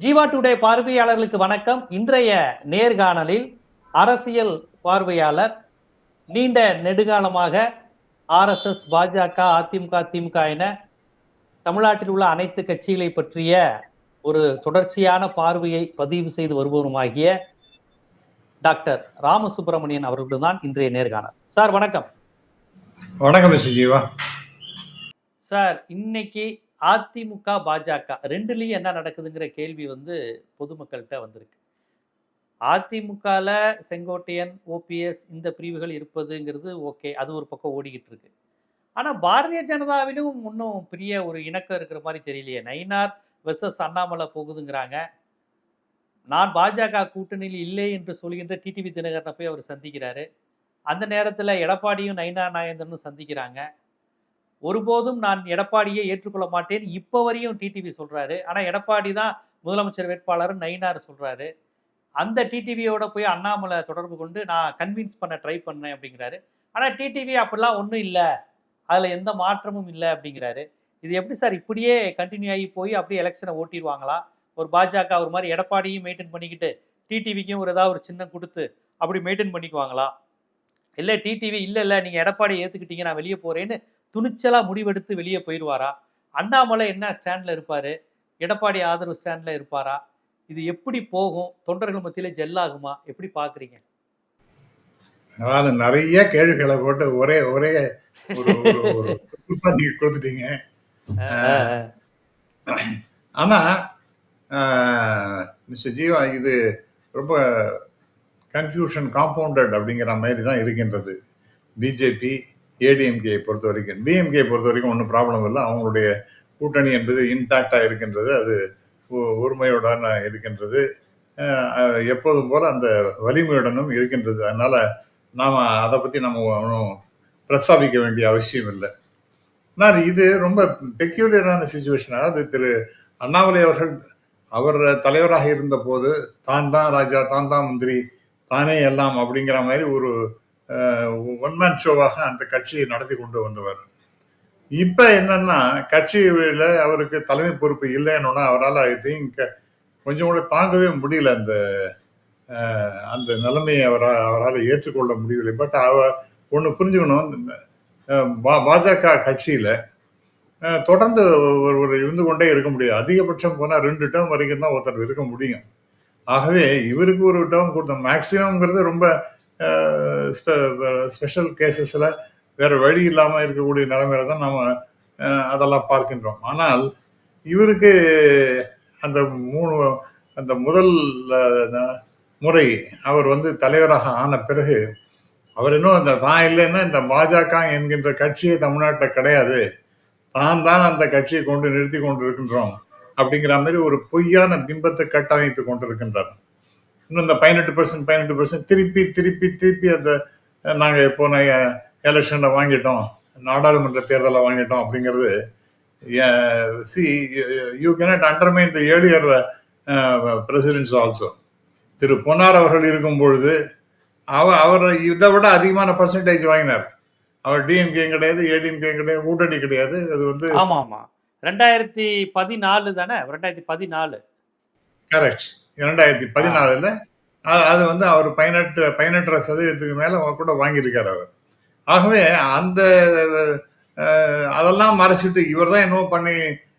Jeeva today பார்வையாளர்களுக்கு வணக்கம். இன்றைய நேர்காணலில் அரசியல் பார்வையாளர் நீண்ட நெடுகாலமாக ஆர்எஸ்எஸ் பாஜக அதிமுக திமுக என தமிழ்நாட்டில் உள்ள அனைத்து கட்சிகளை பற்றிய ஒரு தொடர்ச்சியான பார்வையை பதிவு செய்து வருபவருமாகிய டாக்டர் ராமசுப்பிரமணியன் அவர்களுடன் தான் இன்றைய நேர்காணல். சார் வணக்கம். வணக்கம் ஜீவா. சார் இன்னைக்கு அதிமுக பாஜக ரெண்டுலேயும் என்ன நடக்குதுங்கிற கேள்வி வந்து பொதுமக்கள்கிட்ட வந்திருக்கு. அதிமுகவில் செங்கோட்டையன் ஓபிஎஸ் இந்த பிரிவுகள் இருப்பதுங்கிறது ஓகே அது ஒரு பக்கம் ஓடிக்கிட்டு இருக்கு. ஆனால் பாரதிய ஜனதாவிலும் இன்னும் பெரிய ஒரு இணக்கம் இருக்கிற மாதிரி தெரியலையே. நயினார் வெர்சஸ் அண்ணாமலை போகுதுங்கிறாங்க. நான் பாஜக கூட்டணியில் இல்லை என்று சொல்கின்ற டிடிவி தினகரனை போய் அவர் சந்திக்கிறாரு. அந்த நேரத்தில் எடப்பாடியும் நயினார் நாயந்தனும் சந்திக்கிறாங்க. ஒருபோதும் நான் எடப்பாடியை ஏற்றுக்கொள்ள மாட்டேன். இப்போ வரையும் டிடிவி சொல்கிறாரு ஆனால் எடப்பாடி தான் முதலமைச்சர் வேட்பாளர் நயினார் சொல்கிறாரு அந்த டிடிவியோட போய் அண்ணாமலை தொடர்பு கொண்டு நான் கன்வின்ஸ் பண்ண ட்ரை பண்ணேன் அப்படிங்கிறாரு. ஆனால் டிடிவி அப்படிலாம் ஒன்றும் இல்லை. அதில் எந்த மாற்றமும் இல்லை அப்படிங்கிறாரு. இது எப்படி சார் இப்படியே கண்டினியூ ஆகி போய் அப்படியே எலெக்ஷனை ஓட்டிடுவாங்களா? ஒரு பாஜக ஒரு மாதிரி எடப்பாடியும் மெயின்டைன் பண்ணிக்கிட்டு டிடிவிக்கும் ஒரு ஏதாவது ஒரு சின்னம் கொடுத்து அப்படி மெயின்டைன் பண்ணிக்குவாங்களா? இல்லை டிடிவி இல்லை இல்லை. நீங்கள் எடப்பாடி ஏற்றுக்கிட்டீங்க நான் வெளியே போகிறேன்னு துணிச்சலா முடிவெடுத்து வெளியே போயிடுவாரா? அண்ணாமலை என்ன ஸ்டாண்ட்ல இருப்பாரு? எடப்பாடி ஆதரவு ஸ்டாண்ட்ல இருப்பாரா? இது எப்படி போகும்? தொண்டர்கள் மத்தியில ஜெல்லாகுமா எப்படி பாக்குறீங்க? அதாவது நிறைய கேள்விகளை போட்டு ஒரே ஒரே கொடுத்துட்டீங்க. ஆனா மிஸ்டர் ஜீவா இது ரொம்ப கன்ஃபியூஷன் காம்பவுண்டட் அப்படிங்கிற மாதிரி தான் இருக்கின்றது. பிஜேபி ஏடிஎம்கே பொறுத்த வரைக்கும் டிஎம்கே பொறுத்த வரைக்கும் ஒன்றும் ப்ராப்ளம் இல்லை. அவங்களுடைய கூட்டணி என்பது இன்டாக்டாக இருக்கின்றது. அது ஒ- ஒருமையுடன் இருக்கின்றது. எப்போதும் போல் அந்த வலிமையுடனும் இருக்கின்றது. அதனால் நாம் அதை பற்றி நம்ம ஒன்றும் பிரஸ்தாபிக்க வேண்டிய அவசியம் இல்லை. நான் இது ரொம்ப பெக்யூலியரான சுச்சுவேஷன் அதாவது திரு அண்ணாமலை அவர்கள் அவர் தலைவராக இருந்தபோது தான் தான் ராஜா தான் தான் மந்திரி தானே எல்லாம் அப்படிங்கிற மாதிரி ஒரு ஒன்மேன் ஷோவாக அந்த கட்சியை நடத்தி கொண்டு வந்தவர். இப்ப என்னன்னா கட்சியில அவருக்கு தலைமை பொறுப்பு இல்லைன்னா அவரால் ஐ திங்க் கொஞ்சம் கூட தாங்கவே முடியல அந்த அந்த நிலைமையை அவரால் அவரால் ஏற்றுக்கொள்ள முடியவில்லை. பட் அவர் ஒன்று புரிஞ்சுக்கணும். பா- பாஜக கட்சியில தொடர்ந்து ஒருவர் இருந்து கொண்டே இருக்க முடியாது. அதிகபட்சம் போனால் ரெண்டு டேர்ம் வரைக்கும் தான் ஒருத்தர் இருக்க முடியும். ஆகவே இவருக்கு ஒரு டேர்ம் கொடுத்த மேக்சிமம்ங்கிறது ரொம்ப ஸ்பெஷல் கேசஸில் வேறு வழி இல்லாமல் இருக்கக்கூடிய நிலைமையில தான் நம்ம அதெல்லாம் பார்க்கின்றோம். ஆனால் இவருக்கு அந்த மூணு அந்த முதல் முறை அவர் வந்து தலைவராக ஆன பிறகு அவர் இன்னும் அந்த தான் இல்லைன்னா இந்த பாஜக என்கின்ற கட்சியே தமிழ்நாட்டில் கிடையாது. தான் தான் அந்த கட்சியை கொண்டு நிறுத்தி கொண்டு இருக்கின்றோம் அப்படிங்கிற மாதிரி ஒரு பொய்யான பிம்பத்தை கட்டமைத்து கொண்டிருக்கின்றார். இன்னும் இந்த பதினெட்டு பர்சன்ட் பதினெட்டு பர்சன்ட் திருப்பி திருப்பி திருப்பி அந்த நாங்கள் போன எலெக்ஷனில் வாங்கிட்டோம். நாடாளுமன்ற தேர்தலை வாங்கிட்டோம் அப்படிங்கிறது see you cannot undermine the earlier presidents also திரு பொன்னார் அவர்கள் இருக்கும் பொழுது அவர் அவர் இதை விட அதிகமான பர்சன்டேஜ் வாங்கினார். அவர் டிஎம்கே கிடையாது ஏடிஎம்கே கிடையாது கூட்டணி கிடையாது. அது வந்து ஆமா ஆமா ரெண்டாயிரத்தி பதினாலு தானே? ரெண்டாயிரத்தி பதினாலு. கரெக்ட் இரண்டாயிரத்தி பதினாலுல அது- வந்து அவர் பதினெட்டு பதினெட்டரை சதவீதத்துக்கு மேல கூட வாங்கியிருக்காரு அவர். ஆகவே அந்த அதெல்லாம் மறைச்சிட்டு இவர் தான் என்னவோ பண்ணி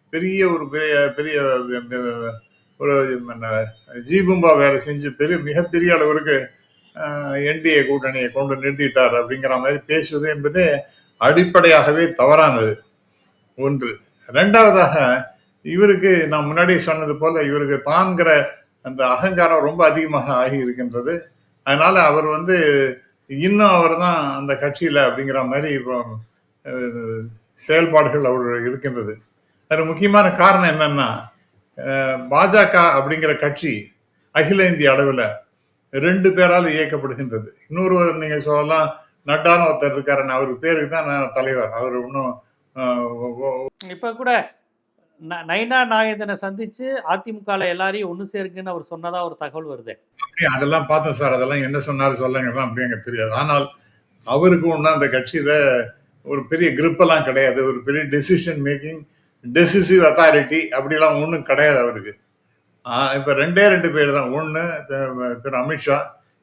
பெரிய ஒரு பெரிய பெரிய ஒரு ஜிபும்பா வேலை செஞ்சு பெரிய மிகப்பெரிய அளவிற்கு என்டிஏ கூட்டணியை கொண்டு நிறுத்திட்டார் அப்படிங்கிற மாதிரி பேசுவது என்பது அடிப்படையாகவே தவறானது. ஒன்று. ரெண்டாவதாக இவருக்கு நான் முன்னாடி சொன்னது போல இவருக்கு தான்கிற அந்த அகங்காரம் ரொம்ப அதிகமாக ஆகி இருக்கின்றது அதனால அவர் வந்து இன்னும் அவர் தான் அந்த கட்சியில் அப்படிங்கிற மாதிரி இப்போ செயல்பாடுகள் அவர் இருக்கின்றது. அது முக்கியமான காரணம் என்னன்னா பாஜக அப்படிங்கிற கட்சி அகில இந்திய அளவில் ரெண்டு பேரால் இயக்கப்படுகின்றது. இன்னொருவர் நீங்கள் சொல்லலாம் நட்டான ஒருத்தர் இருக்காரு அவர் பேருக்கு தான் நான் தலைவர். அவர் இன்னும் இப்ப கூட ந- நயினா நாயந்தனை சந்திச்சு அதிமுக எல்லாரையும் ஒண்ணு சேருங்கன்னு அவர் சொன்னதா ஒரு தகவல் வருது. அதெல்லாம் பார்த்தோம் சார். அதெல்லாம் என்ன சொன்னார் சொல்லுங்க அப்படிங்க தெரியாது. ஆனால் அவருக்கு ஒன்றும் அந்த கட்சியில ஒரு பெரிய grip எல்லாம் கிடையாது. ஒரு பெரிய டெசிஷன் மேக்கிங் டெசிசிவ் அத்தாரிட்டி அப்படிலாம் ஒன்றும் கிடையாது அவருக்கு. இப்போ ரெண்டே ரெண்டு பேர் தான். ஒன்று திரு அமித்ஷா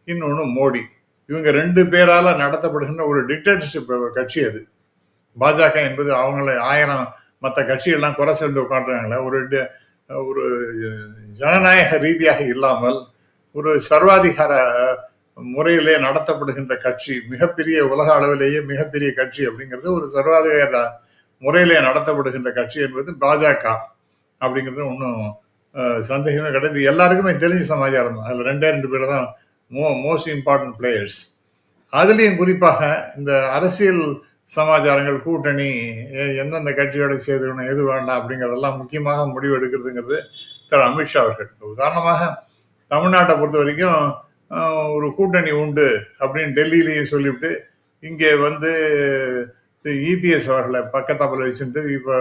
இன்னொன்று மோடி. இவங்க ரெண்டு பேரால நடத்தப்படுகின்ற ஒரு டிக்டேட்டர்ஷிப் கட்சி அது. பாஜக என்பது அவங்கள ஆயிரம் மற்ற கட்சிகள்லாம் குறை சொல்லி உட்காடுறாங்களே ஒரு ஒரு ஜனநாயக ரீதியாக இல்லாமல் ஒரு சர்வாதிகார முறையிலே நடத்தப்படுகின்ற கட்சி மிகப்பெரிய உலக அளவிலேயே மிகப்பெரிய கட்சி அப்படிங்கிறது ஒரு சர்வாதிகார முறையிலே நடத்தப்படுகின்ற கட்சி என்பது பாஜக அப்படிங்கிறது ஒன்றும் சந்தேகமே கிடையாது. எல்லாருக்குமே தெரிஞ்ச சமாச்சாரம் தான். அதில் ரெண்டே ரெண்டு பேர் தான் மோ மோஸ்ட் இம்பார்ட்டன்ட் பிளேயர்ஸ் அதுலேயும் குறிப்பாக இந்த அரசியல் சமாச்சாரங்கள் கூட்டணி எந்தெந்த கட்சியோட சேர்த்துக்கணும் எது வேண்டாம் அப்படிங்கிறதெல்லாம் முக்கியமாக முடிவு எடுக்கிறதுங்கிறது திரு. அமித்ஷா அவர்கள். உதாரணமாக தமிழ்நாட்டை பொறுத்த வரைக்கும் ஒரு கூட்டணி உண்டு அப்படின்னு டெல்லியிலேயே சொல்லிவிட்டு இங்கே வந்து இபிஎஸ் அவர்களை பக்கத்தாப்பில் வச்சுட்டு இப்போ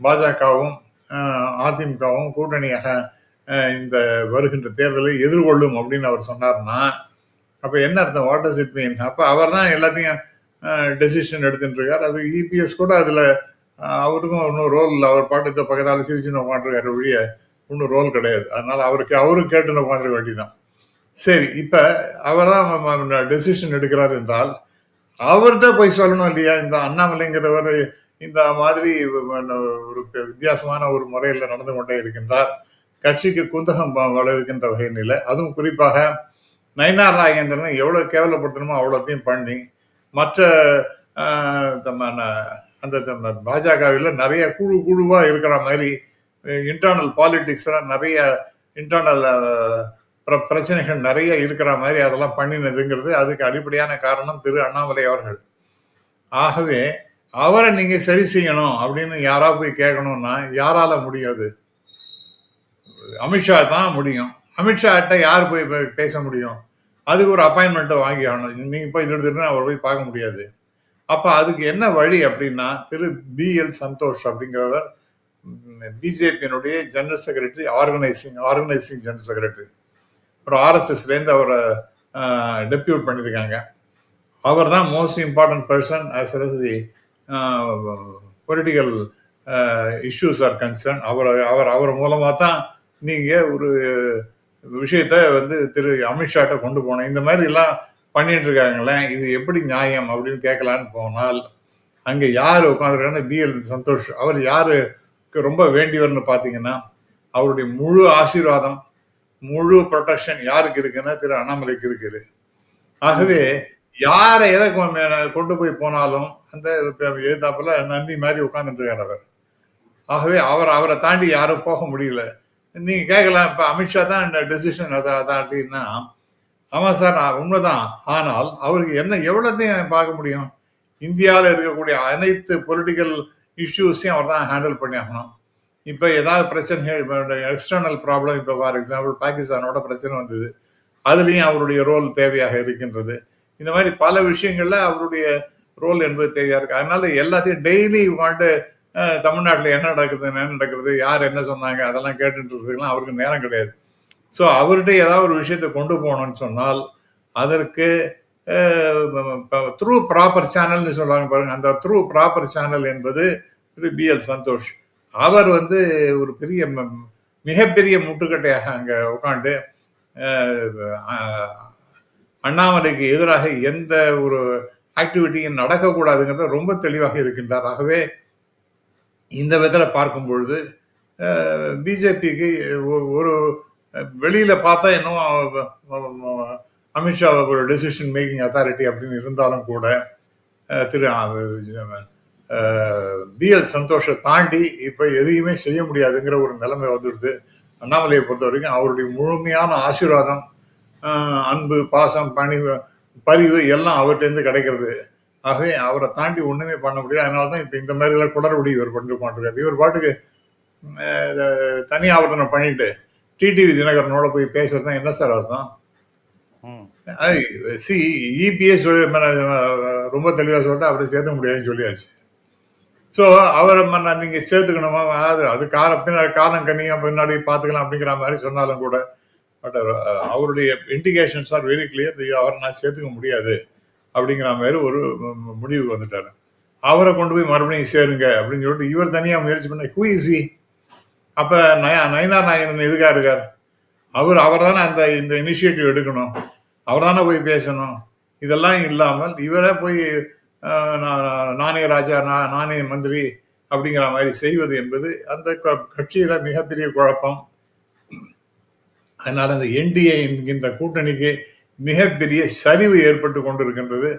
பாஜகவும் அதிமுகவும் கூட்டணியாக இந்த வருகின்ற தேர்தலை எதிர்கொள்ளும் அப்படின்னு அவர் சொன்னார்னா அப்போ என்ன அர்த்தம்? வாட் டஸ் இட் மீன் அப்போ அவர் தான் எல்லாத்தையும் டெசிஷன் எடுத்துட்டு இருக்கார் அது இபிஎஸ் கூட அதில் அவருக்கும் ஒன்றும் ரோல் இல்லை. அவர் பாட்டு பக்கத்தால் சிரிச்சுன்னு உட்காந்துருக்காரு ஒழிய ஒன்றும் ரோல் கிடையாது. அதனால் அவருக்கு அவரும் கேட்டுன்னு உட்காந்துருக்க வேண்டியதுதான். சரி இப்போ அவராக டெசிஷன் எடுக்கிறார் என்றால் அவர்கிட்ட போய் சொல்லணும் இல்லையா? இந்த அண்ணாமலைங்கிறவர் இந்த மாதிரி ஒரு வித்தியாசமான ஒரு முறையில் நடந்து கொண்டே இருக்கின்றார். கட்சிக்கு குந்தகம் வ- விளைவிக்கின்ற வகையில் அதுவும் குறிப்பாக நயினார் நாகேந்திரனை எவ்வளோ கேவலப்படுத்தணுமோ அவ்வளோத்தையும் பண்ணி மற்ற அந்த பாஜகவில் நிறைய குழு குழுவாக இருக்கிற மாதிரி இன்டர்னல் பாலிடிக்ஸ்லாம் நிறைய இன்டர்னல் பிரச்சனைகள் நிறைய இருக்கிற மாதிரி அதெல்லாம் பண்ணினதுங்கிறது அதுக்கு அடிப்படையான காரணம் திரு அண்ணாமலை அவர்கள். ஆகவே அவரை நீங்க சரி செய்யணும் அப்படின்னு யாரா போய் கேட்கணும்னா யாரால முடியாது. அமித்ஷா தான் முடியும். அமித்ஷாட்ட யார் போய் பே- பேச முடியும்? அதுக்கு ஒரு அப்பாயின்மெண்ட்டை வாங்கி ஆகணும். நீங்கள் போய் எடுத்துட்டு அவர் போய் பார்க்க முடியாது. அப்போ அதுக்கு என்ன வழி அப்படின்னா திரு பி எல் சந்தோஷ் அப்படிங்கிறவர் பிஜேபியினுடைய general secretary organising organising general secretary அப்புறம் ஆர்எஸ்எஸ்லேருந்து அவரை டெப்யூட் பண்ணியிருக்காங்க. அவர் தான் most important person as well the political issues are concern அவர் அவர் அவர் மூலமாக தான் நீங்கள் ஒரு விஷயத்த வந்து திரு அமித்ஷாட்ட கொண்டு போனேன் இந்த மாதிரி எல்லாம் பண்ணிட்டு இருக்காங்களே இது எப்படி நியாயம் அப்படின்னு கேட்கலான்னு போனால் அங்கே யார் உட்காந்துருக்காங்க பிஎல் சந்தோஷ் அவர் யாருக்கு ரொம்ப வேண்டியவர்னு பார்த்தீங்கன்னா அவருடைய முழு ஆசீர்வாதம் முழு ப்ரொடெக்ஷன் யாருக்கு இருக்குன்னா திரு அண்ணாமலைக்கு இருக்குது. ஆகவே யாரை எதை கொண்டு போய் போனாலும் அந்த எழுதாப்புல நந்தி மாதிரி உட்காந்துட்டு இருக்கார் அவர். ஆகவே அவர் அவரை தாண்டி யாரும் போக முடியல. நீங்க கேட்கலாம் இப்ப அமித்ஷா தான் இந்த டெசிஷன் அதான் அதான் அப்படின்னா ஆமா சார் நான் உண்மைதான். ஆனால் அவருக்கு என்ன எவ்வளோத்தையும் பார்க்க முடியும்? இந்தியாவில் இருக்கக்கூடிய அனைத்து பொலிட்டிக்கல் இஷ்யூஸையும் அவர் தான் ஹேண்டில் பண்ணி ஆகணும் இப்போ ஏதாவது பிரச்சனைகள் எக்ஸ்டர்னல் ப்ராப்ளம் இப்போ ஃபார் எக்ஸாம்பிள் பாகிஸ்தானோட பிரச்சனை வந்தது. அதுலேயும் அவருடைய ரோல் தேவையாக இருக்கின்றது. இந்த மாதிரி பல விஷயங்களில் அவருடைய ரோல் என்பது தேவையாக இருக்கு. அதனால எல்லாத்தையும் டெய்லி வாண்டு தமிழ்நாட்டில் என்ன நடக்குது என்ன நடக்கிறது யார் என்ன சொன்னாங்க அதெல்லாம் கேட்டுட்டு இருக்கிறதுக்கெல்லாம் அவருக்கு நேரம் கிடையாது. ஸோ அவர்கிட்ட ஏதாவது ஒரு விஷயத்தை கொண்டு போகணும்னு சொன்னால் அதற்கு த்ரூ ப்ராப்பர் சேனல்னு சொல்லுவாங்க பாருங்க. அந்த த்ரூ ப்ராப்பர் சேனல் என்பது திரு பி எல் சந்தோஷ். அவர் வந்து ஒரு பெரிய மிகப்பெரிய முட்டுக்கட்டையாக அங்கே உட்காந்து அண்ணாமலைக்கு எதிராக எந்த ஒரு ஆக்டிவிட்டியும் நடக்கக்கூடாதுங்கிறத ரொம்ப தெளிவாக இருக்கின்றார். ஆகவே இந்த விதத்தில் பார்க்கும் பொழுது பிஜேபிக்கு ஒரு வெளியில் பார்த்தா இன்னும் அமித்ஷா ஒரு டெசிஷன் மேக்கிங் அத்தாரிட்டி அப்படின்னு இருந்தாலும் கூட திரு பிஎல் சந்தோஷை தாண்டி இப்போ எதையுமே செய்ய முடியாதுங்கிற ஒரு நிலைமை வந்துடுது. அண்ணாமலையை பொறுத்த வரைக்கும் அவருடைய முழுமையான ஆசீர்வாதம் அன்பு பாசம் பணி பரிவு எல்லாம் அவர்கிட்டேருந்து கிடைக்கிறது. ஆகவே அவரை தாண்டி ஒண்ணுமே பண்ண முடியாது அதனால தான் இப்போ இந்த மாதிரி எல்லாம் குளறுபடி இவர் பண்ணி கொண்டிருக்காரு இவர் பாட்டுக்கு தனி ஆவர்த்தனம் பண்ணிட்டு டிடிவி தினகரனோட போய் பேசுறது தான் என்ன சார் அர்த்தம்? ம். சி இபிஎஸ் ரொம்ப தெளிவாக சொல்லிட்டு அவரை சேர்த்த முடியாதுன்னு சொல்லியாச்சு. ஸோ அவரை மன்ன நீங்கள் சேர்த்துக்கணுமா? அது அது காலம் பின்னாடி காலம் கண்ணியாக பின்னாடி பார்த்துக்கலாம் அப்படிங்கிற மாதிரி சொன்னாலும் கூட. பட் அவருடைய இண்டிகேஷன்ஸ் ஆர் வெரி கிளியர் அவரை நான் சேர்த்துக்க முடியாது. அப்படிங்கிற மாதிரி ஒரு முடிவுக்கு வந்துட்டாரு. அவரை கொண்டு போய் மறுபடியும் சேருங்க அப்படின்னு சொல்லிட்டு இவர் தனியாக முயற்சி பண்ண ஹூ இஸ் அப்போ நயா நயனா நாயகன் எதுக்காக இருக்கார்? அவர் அவர் தானே அந்த இந்த இனிஷியேட்டிவ் எடுக்கணும். அவர் தானே போய் பேசணும். இதெல்லாம் இல்லாமல் இவரே போய் நான் நானே ராஜா நான் நானே மந்திரி அப்படிங்கிற மாதிரி செய்வது என்பது அந்த க- கட்சியில மிகப்பெரிய குழப்பம். அதனால அந்த என்டிஏ என்கின்ற கூட்டணிக்கு மிகப்பெரிய சரிவு ஏற்பட்டு கொண்டிருக்கின்றது.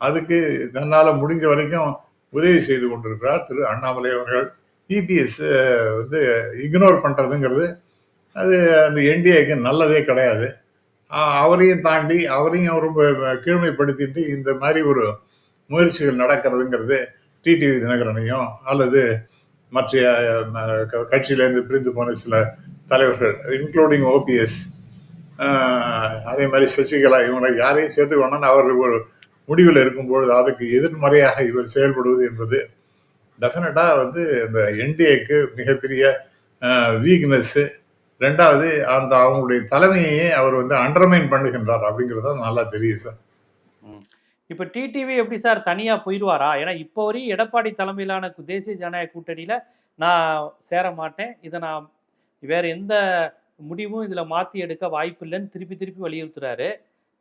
அதுக்கு தன்னால் முடிஞ்ச வரைக்கும் உதவி செய்து கொண்டிருக்கிறார் திரு அண்ணாமலை அவர்கள். இபிஎஸ் வந்து இக்னோர் பண்ணுறதுங்கிறது அது அந்த என்டிஏக்கு நல்லதே கிடையாது. அவரையும் தாண்டி அவரையும் ரொம்ப கீழ்மைப்படுத்திட்டு இந்த மாதிரி ஒரு முயற்சிகள் நடக்கிறதுங்கிறது டிடிவி தினகரனையும் அல்லது மற்ற க- கட்சியிலேருந்து பிரிந்து போன சில தலைவர்கள் இன்க்ளூடிங் ஓபிஎஸ் அதே மாதிரி சசிகலா இவங்களை யாரையும் சேர்த்துக்கணும்னு அவர்கள் ஒரு முடிவில் இருக்கும்பொழுது அதுக்கு எதிர்மறையாக இவர் செயல்படுவது என்பது டெஃபினட்டாக வந்து இந்த என்டிஏக்கு மிகப்பெரிய வீக்னஸ்ஸு ரெண்டாவது அந்த அவங்களுடைய தலைமையே அவர் வந்து அண்டர்மைன் பண்ணுகின்றார் அப்படிங்கிறது தான் நல்லா தெரியுது சார். இப்போ டிடிவி எப்படி சார் தனியா போயிடுவாரா? ஏன்னா இப்போ வரையும் எடப்பாடி தலைமையிலான தேசிய ஜனநாயக கூட்டணியில நான் சேர மாட்டேன். இதை நான் வேற எந்த முடிவும் இதில் மாற்றி எடுக்க வாய்ப்பு இல்லைன்னு திருப்பி திருப்பி வலியுறுத்துறாரு.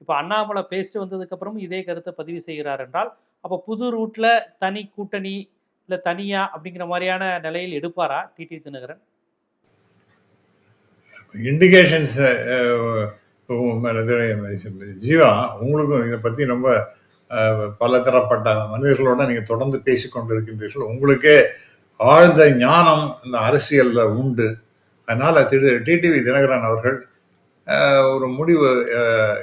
இப்போ அண்ணாமலை பேசிட்டு வந்ததுக்கப்புறமும் இதே கருத்தை பதிவு செய்கிறார் என்றால் அப்போ புது ரூட்டில் தனி கூட்டணி இல்லை தனியா அப்படிங்கிற மாதிரியான நிலையில் எடுப்பாரா டிடி தினகரன்? இண்டிகேஷன்ஸ் ஜீவா உங்களுக்கும் இதை பற்றி ரொம்ப பல பலதரப்பட்ட மனிதர்களோட நீங்கள் தொடர்ந்து பேசிக்கொண்டு இருக்கின்றீர்கள் உங்களுக்கே ஆழ்ந்த ஞானம் இந்த அரசியலில் உண்டு. அதனால் திரு டிடிவி தினகரன் அவர்கள் ஒரு முடிவு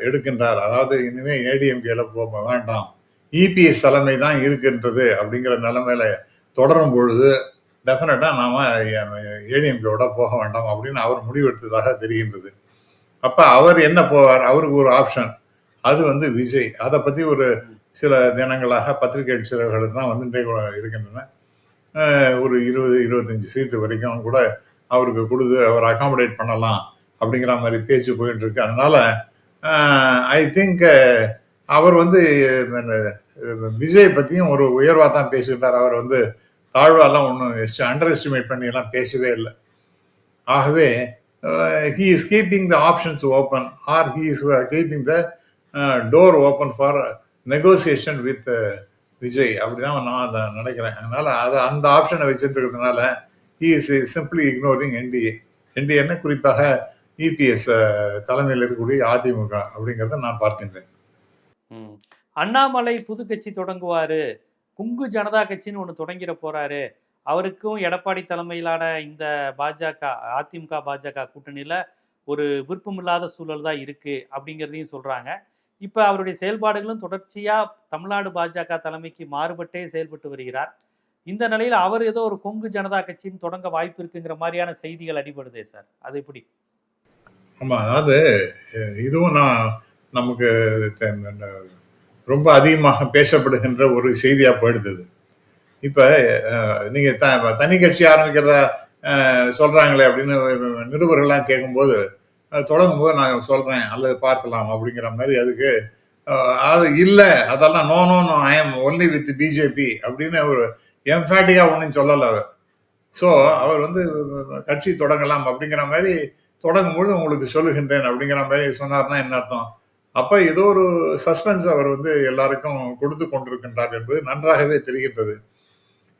எடுக்கின்றார். அதாவது இனிமேல் ஏடிஎம்கேல போக வேண்டாம். இபிஎஸ் தலைமை தான் இருக்கின்றது அப்படிங்கிற நிலைமையில தொடரும் பொழுது டெஃபினட்டாக நாம் ஏடிஎம்கேவோட போக வேண்டாம் அப்படின்னு அவர் முடிவெடுத்ததாக தெரிகின்றது. அப்போ அவர் என்ன போவார்? அவருக்கு ஒரு ஆப்ஷன் அது வந்து விஜய். அதை பற்றி ஒரு சில தினங்களாக பத்திரிகை சிலர்கள் தான் வந்துட்டே கூட இருக்கின்றன. ஒரு இருபது இருபத்தஞ்சி சீட்டு வரைக்கும் கூட அவருக்கு கொடுத்து அவர் அகாமடேட் பண்ணலாம் அப்படிங்கிற மாதிரி பேச்சு போயிட்டு இருக்கு. அதனால ஐ திங்க் அவர் வந்து விஜய் பற்றியும் ஒரு உயர்வாக தான் பேசிக்கிட்டார் அவர் வந்து தாழ்வாலாம் ஒன்றும் அண்டர் எஸ்டிமேட் பண்ணி எல்லாம் பேசவே இல்லை. ஆகவே he is keeping the options open or he is keeping the door open for negotiation with Vijay. அப்படிதான் நான் அதை நினைக்கிறேன். அதனால அதை அந்த ஆப்ஷனை வச்சுட்டு இருக்கிறதுனால he is simply ignoring NDA என்டிஏன்னு குறிப்பாக இபிஎஸ் தலைமையில் இருக்கக்கூடிய அதிமுக அப்படிங்கிறத நான் பார்க்கின்றேன். ம். அண்ணாமலை புது கட்சி தொடங்குவாரு. குங்கு ஜனதா கட்சின்னு ஒன்று தொடங்கிட போறாரு. அவருக்கும் எடப்பாடி தலைமையிலான இந்த பாஜக அதிமுக பாஜக கூட்டணியில ஒரு விருப்பமில்லாத சூழல் தான் இருக்கு அப்படிங்கிறதையும் சொல்றாங்க. இப்போ அவருடைய செயல்பாடுகளும் தொடர்ச்சியா தமிழ்நாடு பாஜக தலைமைக்கு மாறுபட்டே செயல்பட்டு வருகிறார். இந்த நிலையில் அவர் ஏதோ ஒரு கொங்கு ஜனதா கட்சின்னு தொடங்க வாய்ப்பு இருக்குங்கிற மாதிரியான செய்திகள் அடிபடுதே சார். அது எப்படி? ஆமாம் அதாவது இதுவும் நான் நமக்கு ரொம்ப அதிகமாக பேசப்படுகின்ற ஒரு செய்தியாக போயிடுது. இப்போ நீங்கள் த தனி கட்சி ஆரம்பிக்கிறதா சொல்கிறாங்களே சொல்றாங்களே அப்படின்னு நிருபர்கள்லாம் கேட்கும்போது தொடங்கும் போது நான் சொல்கிறேன் அல்லது பார்க்கலாம் அப்படிங்கிற மாதிரி அதுக்கு அது இல்லை அதெல்லாம் no no no I am only with BJP அப்படின்னு ஒரு எம்ஃபேட்டிக்காக ஒன்றும் சொல்லலை அவர். ஸோ அவர் வந்து கட்சி தொடங்கலாம் அப்படிங்கிற மாதிரி தொடங்கும்பொழுது உங்களுக்கு சொல்லுகின்றேன் அப்படிங்கிற மாதிரி சொன்னார்னா என்ன அர்த்தம்? அப்போ ஏதோ ஒரு சஸ்பென்ஸ் அவர் வந்து எல்லாருக்கும் கொடுத்து கொண்டிருக்கின்றார் என்பது நன்றாகவே தெரிகின்றது.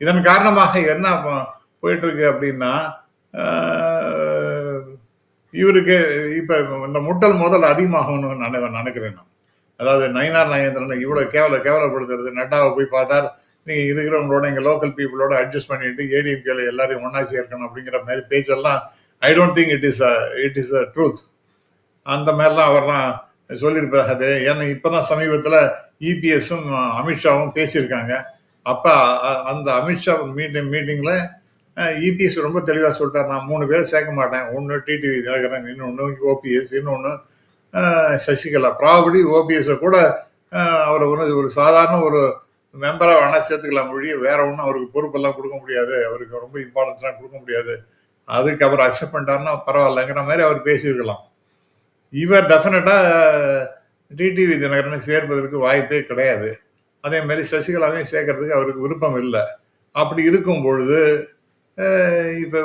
இதன் காரணமாக என்ன ப- போயிட்டு இருக்கு அப்படின்னா இவருக்கு இப்போ இந்த முட்டல் முதல் அதிகமாகணும்னு நினை நினைக்கிறேன் நான். அதாவது நயினார் நாகேந்திரனை இவ்வளோ கேவல கேவலப்படுத்துறது நட்டாவை போய் பார்த்தார் நீங்கள் இருக்கிறவங்களோட எங்கள் லோக்கல் பீப்புளோட அட்ஜஸ்ட் பண்ணிட்டு ஏடிஎம்கேல எல்லாரையும் ஒன்றா சேர்க்கணும் அப்படிங்கிற மாதிரி பேச்செல்லாம் I don't think it is a it is a truth அந்த மாதிரிலாம் அவர்லாம் சொல்லியிருப்பாரு. ஏன்னா இப்போ தான் சமீபத்தில் இபிஎஸும் அமித்ஷாவும் பேசியிருக்காங்க. அப்போ அ- அந்த அமித்ஷா மீட்டிங் மீட்டிங்கில் இபிஎஸ் ரொம்ப தெளிவாக சொல்லிட்டார். நான் மூணு பேரை சேர்க்க மாட்டேன். ஒன்று டிடிவி தினகரன் இன்னொன்று ஓபிஎஸ் இன்னொன்று சசிகலா. ப்ராபடி ஓபிஎஸை கூட அவர் அவரை ஒரு ஒரு சாதாரண ஒரு மெம்பராக வேணால் சேர்த்துக்கலாம் மொழியை வேற ஒன்றும் அவருக்கு பொறுப்பெல்லாம் கொடுக்க முடியாது. அவருக்கு ரொம்ப இம்பார்ட்டன்ஸ்லாம் கொடுக்க முடியாது. அதுக்கு அவர் அக்செப்ட் பண்ணிட்டாருன்னா பரவாயில்லங்கிற மாதிரி அவர் பேசியிருக்கலாம். இவர் டெஃபினட்டாக டிடிவி தினகரனை சேர்ப்பதற்கு வாய்ப்பே கிடையாது. அதே மாதிரி சசிகலாவையும் சேர்க்கறதுக்கு அவருக்கு விருப்பம் இல்லை. அப்படி இருக்கும் பொழுது இப்போ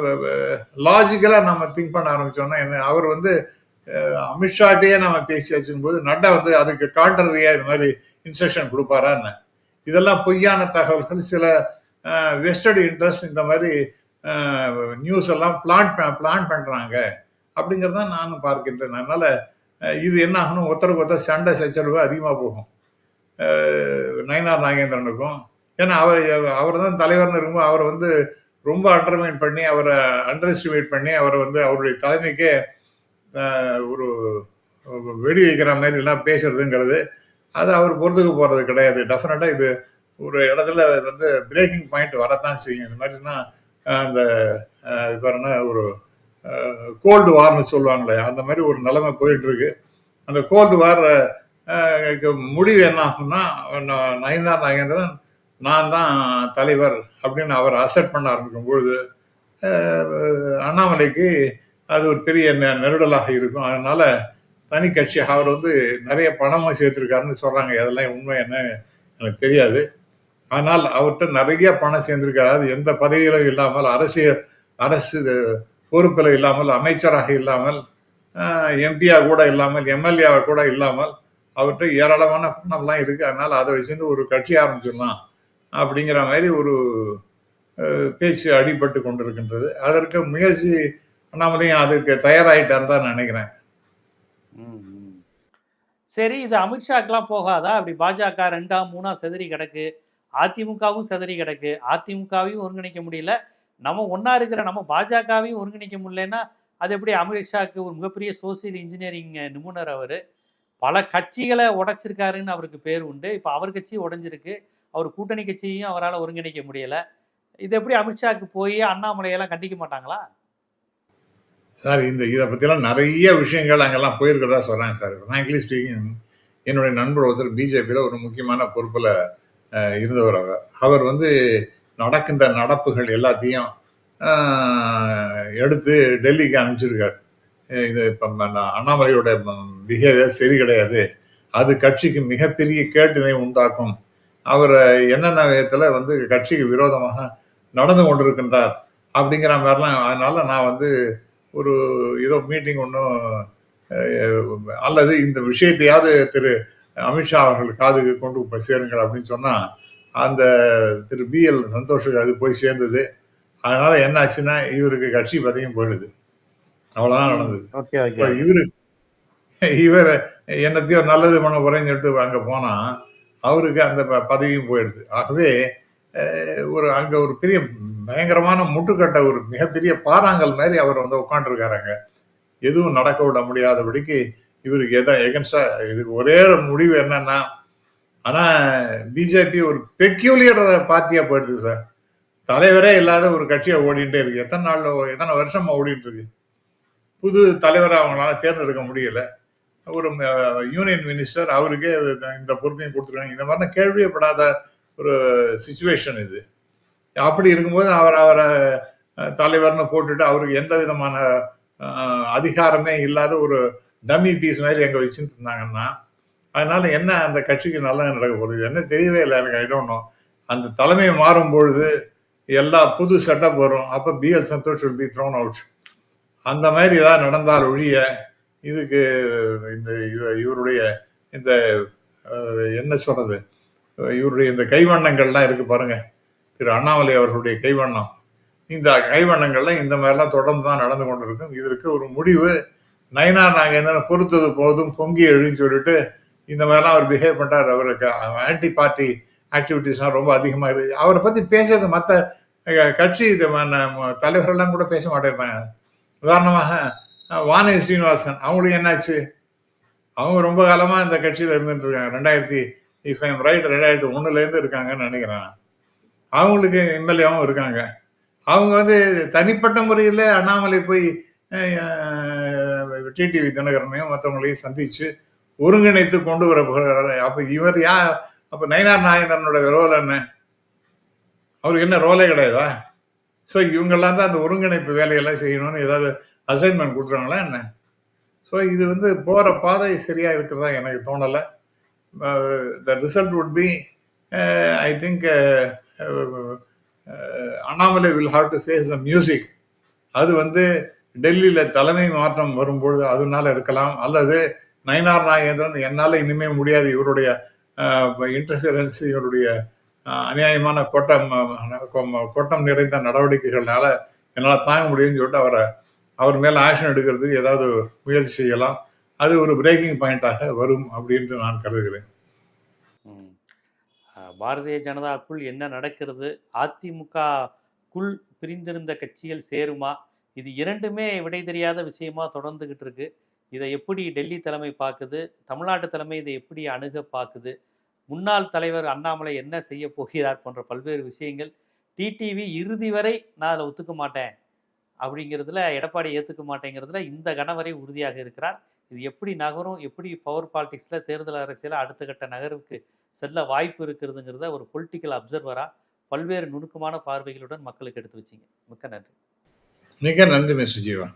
லாஜிக்கலாக நம்ம திங்க் பண்ண ஆரம்பித்தோம்னா என்ன அவர் வந்து அமித்ஷாட்டையே நம்ம பேசி வச்சுக்கும்போது நட்டா வந்து அதுக்கு கான்ட்ரரியா இது மாதிரி இன்ஸ்ட்ரக்ஷன் கொடுப்பாரா என்ன? இதெல்லாம் பொய்யான தகவல்கள் சில வெஸ்டட் இன்ட்ரெஸ்ட் இந்த மாதிரி நியூஸ் எல்லாம் பிளான் பிளான் பண்ணுறாங்க அப்படிங்கிறத நானும் பார்க்கின்றேன். அதனால் இது என்ன ஆகணும்? ஒருத்தருக்கு ஒருத்தர் சண்டை சச்சரவு அதிகமாக போகும். நயனார் நயினார் நாகேந்திரனுக்கும். ஏன்னா அவர் அவர் தான் தலைவர்னு இருக்கும்போது அவர் வந்து ரொம்ப அண்டர்மைன் பண்ணி அவரை அண்டர் எஸ்டிமேட் பண்ணி அவரை வந்து அவருடைய தலைமைக்கே ஒரு வெடி வைக்கிற மாதிரி எல்லாம் பேசுறதுங்கிறது அது அவர் பொறுத்துக்கு போறது கிடையாது. டெஃபினட்டா இது ஒரு இடத்துல வந்து பிரேக்கிங் பாயிண்ட் வரத்தான் செய்யும். இந்த மாதிரினா அந்த இது பாருன்னா ஒரு கோல்டு வார்னு சொல்லுவாங்களே அந்த மாதிரி ஒரு நிலைமை போயிட்டு இருக்கு அந்த கோல்டு வார் முடிவு என்ன ஆகும்னா ந- நாகேந்திரன் நான் தான் தலைவர் அப்படின்னு அவர் அசெப்ட் பண்ண ஆரம்பிக்கும் பொழுது அண்ணாமலைக்கு அது ஒரு பெரிய நெ- நெருடலாக இருக்கும். அதனால தனி கட்சி அவர் வந்து நிறைய பணமும் சேர்த்திருக்காருன்னு சொல்றாங்க. அதெல்லாம் உண்மை என்ன எனக்கு தெரியாது. ஆனால் அவர்கிட்ட நிறைய பணம் சேர்ந்திருக்காரு. அது எந்த பதவியிலும் இல்லாமல் அரசியல் அரசு பொறுப்பில் இல்லாமல் அமைச்சராக இல்லாமல் எம்பியா கூட இல்லாமல் எம்எல்ஏ கூட இல்லாமல் அவர்கிட்ட ஏராளமான பணம்லாம் இருக்கு. அதனால் அதை வச்சுருந்து ஒரு கட்சி ஆரம்பிச்சிடலாம் அப்படிங்கிற மாதிரி ஒரு பேச்சு அடிபட்டு கொண்டிருக்கின்றது. அதற்கு முயற்சி அண்ணாமலையும் அதுக்கு தயாராகிட்டார் தான் நினைக்கிறேன். சரி இது அமித்ஷாக்கெல்லாம் போகாதா? அப்படி பாஜக ரெண்டா மூணா செதறி கிடக்கு. அதிமுகவும் செதறி கிடக்கு. அதிமுகவையும் ஒருங்கிணைக்க முடியல. நம்ம ஒன்றா இருக்கிற நம்ம பாஜகவையும் ஒருங்கிணைக்க முடியலன்னா அது எப்படி அமித்ஷாக்கு ஒரு மிகப்பெரிய சோசியல் இன்ஜினியரிங் நிபுணர் அவர்? பல கட்சிகளை உடைச்சிருக்காருன்னு அவருக்கு பேர் உண்டு. இப்போ அவர் கட்சி உடஞ்சிருக்கு. அவர் கூட்டணி கட்சியையும் அவரால் ஒருங்கிணைக்க முடியலை. இது எப்படி அமித்ஷாக்கு போய் அண்ணாமலையெல்லாம் கண்டிக்க மாட்டாங்களா? சார் இந்த இதை பற்றிலாம் நிறைய விஷயங்கள் அங்கெல்லாம் போயிருக்கிறதா சொல்கிறாங்க சார். ஃப்ராங்க்லி ஸ்பீக்கிங் என்னுடைய நண்பர் ஒருத்தர் பிஜேபியில் ஒரு முக்கியமான பொறுப்பில் இருந்தவர் அவர். அவர் வந்து நடக்கின்ற நடப்புகள் எல்லாத்தையும் எடுத்து டெல்லிக்கு அனுப்பிச்சிருக்கார். இது இப்போ அண்ணாமலையோட பிஹேவியர் சரி கிடையாது. அது கட்சிக்கு மிகப்பெரிய கேட்டினை உண்டாக்கும். அவர் என்னென்ன விதத்தில் வந்து கட்சிக்கு விரோதமாக நடந்து கொண்டிருக்கின்றார் அப்படிங்கிற மாதிரிலாம் அதனால நான் வந்து ஒரு ஏதோ மீட்டிங் ஒன்றும் அல்லது இந்த விஷயத்தையாவது திரு அமித்ஷா அவர்கள் காதுக்கு கொண்டு போய் சேருங்கள் அப்படின்னு சொன்னா அந்த திரு பி எல் சந்தோஷுக்கு அது போய் சேர்ந்தது. அதனால என்ன ஆச்சுன்னா இவருக்கு கட்சி பதவியும் போயிடுது. அவ்வளவுதான் நடந்தது. இப்ப இவரு இவர் என்னத்தையோ நல்லது பண்ண போறேன்னு சொல்லிட்டு அங்க போனா அவருக்கு அந்த பதவியும் போயிடுது. ஆகவே ஒரு அங்க ஒரு பெரிய பயங்கரமான முட்டுக்கட்டை ஒரு மிகப்பெரிய பாறாங்கல் மாதிரி அவர் வந்து உட்காந்துருக்காருங்க எதுவும் நடக்க விட முடியாதபடிக்கு இவருக்கு எதா எகன்ஸ்டா இதுக்கு ஒரே முடிவு என்னன்னா ஆனா பிஜேபி ஒரு பெக்யூலியர் பார்ட்டியா போயிடுது சார். தலைவரே இல்லாத ஒரு கட்சியை ஓடிட்டே இருக்கு. எத்தனை நாள் எத்தனை வருஷமா ஓடிட்டு இருக்கு. புது தலைவரை அவங்களால தேர்ந்தெடுக்க முடியல. ஒரு யூனியன் மினிஸ்டர் அவருக்கே இந்த பொறுப்பையும் கொடுத்துருக்காங்க. இந்த மாதிரிலாம் கேள்வியப்படாத ஒரு சுச்சுவேஷன் இது. அப்படி இருக்கும்போது அவர் அவரை தலைவர்னு போட்டுட்டு அவருக்கு எந்த விதமான அதிகாரமே இல்லாத ஒரு டம்மி பீஸ் மாதிரி எங்க வச்சுட்டு இருந்தாங்கன்னா அதனால என்ன அந்த கட்சிக்கு நல்லா நடக்க போகுது? என்ன தெரியவே இல்லை எனக்கு ஐடோன்னும் அந்த தலைமை மாறும் பொழுது எல்லா புது செட்டப் வரும். அப்ப B L Santhosh be be thrown out அந்த மாதிரி ஏதாவது நடந்தால் ஒழிய இதுக்கு இந்த இவ- இவருடைய இந்த என்ன சொல்றது? இவருடைய இந்த கைவண்ணங்கள்லாம் இருக்கு பாருங்க. திரு அண்ணாமலை அவர்களுடைய கைவண்ணம். இந்த கைவண்ணங்கள்லாம் இந்த மாதிரிலாம் தொடர்ந்து தான் நடந்து கொண்டிருக்கும். இதற்கு ஒரு முடிவு. நைனா நாங்கள் என்ன பொறுத்தது போதும் பொங்கி எழுன்னு சொல்லிட்டு இந்த மாதிரிலாம் அவர் பிஹேவ் பண்றாரு. அவருக்கு ஆன்டி பார்ட்டி ஆக்டிவிட்டிஸ்லாம் ரொம்ப அதிகமாக இருக்கு. அவரை பற்றி பேசுறது மற்ற கட்சி இது ம- தலைவர்கள்லாம் கூட பேச மாட்டேங்கிறாங்க உதாரணமாக வானதி ஸ்ரீனிவாசன் அவங்களுக்கு என்னாச்சு? அவங்க ரொம்ப காலமாக இந்த கட்சியில் இருந்துட்டு இருக்காங்க. ரெண்டாயிரத்தி இஃப் ஐம் ரைட் ரெண்டாயிரத்தி ஒன்றுலேருந்து இருக்காங்கன்னு நினைக்கிறேன். அவங்களுக்கு எம்எல்ஏவும் இருக்காங்க. அவங்க வந்து தனிப்பட்ட முறையில் அண்ணாமலை போய் டிடிவி தினகரனையும் மற்றவங்களையும் சந்தித்து ஒருங்கிணைத்து கொண்டு வர அப்போ இவர் யா அப்போ நயினார் நாயந்தரனோட ரோல் என்ன? அவருக்கு என்ன ரோலே கிடையாதா? ஸோ இவங்கெல்லாம் தான் அந்த ஒருங்கிணைப்பு வேலையெல்லாம் செய்யணும்னு ஏதாவது அசைன்மெண்ட் கொடுத்துறாங்களா என்ன? ஸோ இது வந்து போகிற பாதை சரியாக இருக்கிறதா எனக்கு தோணலை. The result would be I think Annamalai will have to face the music அது வந்து டெல்லியில் தலைமை மாற்றம் வரும்பொழுது அதனால இருக்கலாம். அல்லது நயனார் நாகேந்திரன் என்னால் இனிமே முடியாது. இவருடைய இன்டர்ஃபியரன்ஸ் இவருடைய அநியாயமான கோட்டம் கோட்டம் நிறைந்த நடவடிக்கைகள்னால என்னால் தாங்க முடியும்னு சொல்லிட்டு அவரை அவர் மேலே ஆக்ஷன் எடுக்கிறதுக்கு ஏதாவது முயற்சி செய்யலாம். அது ஒரு பிரேக்கிங் பாயிண்டாக வரும் அப்படின்ட்டு நான் கருதுகிறேன். பாரதிய ஜனதாக்குள் என்ன நடக்கிறது? அதிமுகக்குள் பிரிந்திருந்த கட்சிகள் சேருமா? இது இரண்டுமே விடை தெரியாத விஷயமா தொடர்ந்துகிட்டு இருக்கு. இதை எப்படி டெல்லி தலைமை பார்க்குது? தமிழ்நாட்டு தலைமை இதை எப்படி அணுக பார்க்குது? முன்னாள் தலைவர் அண்ணாமலை என்ன செய்ய போகிறார் போன்ற பல்வேறு விஷயங்கள். டிடிவி இறுதி வரை நான் அதை ஒத்துக்க மாட்டேன். அப்படிங்கிறதுல எடப்பாடி ஏற்றுக்க மாட்டேங்கிறதுல இந்த கணவரை உறுதியாக இருக்கிறார். இது எப்படி நகரும்? எப்படி பவர் பாலிடிக்ஸில் தேர்தல் அரசியல் அடுத்த கட்ட நகருக்கு செல்ல வாய்ப்பு இருக்கிறதுங்கிறத ஒரு பொலிட்டிக்கல் அப்சர்வராக பல்வேறு நுணுக்கமான பார்வைகளுடன் மக்களுக்கு எடுத்து வச்சிங்க. மிக்க நன்றி. மிக நன்றி மிஸ்டர் ஜீவா.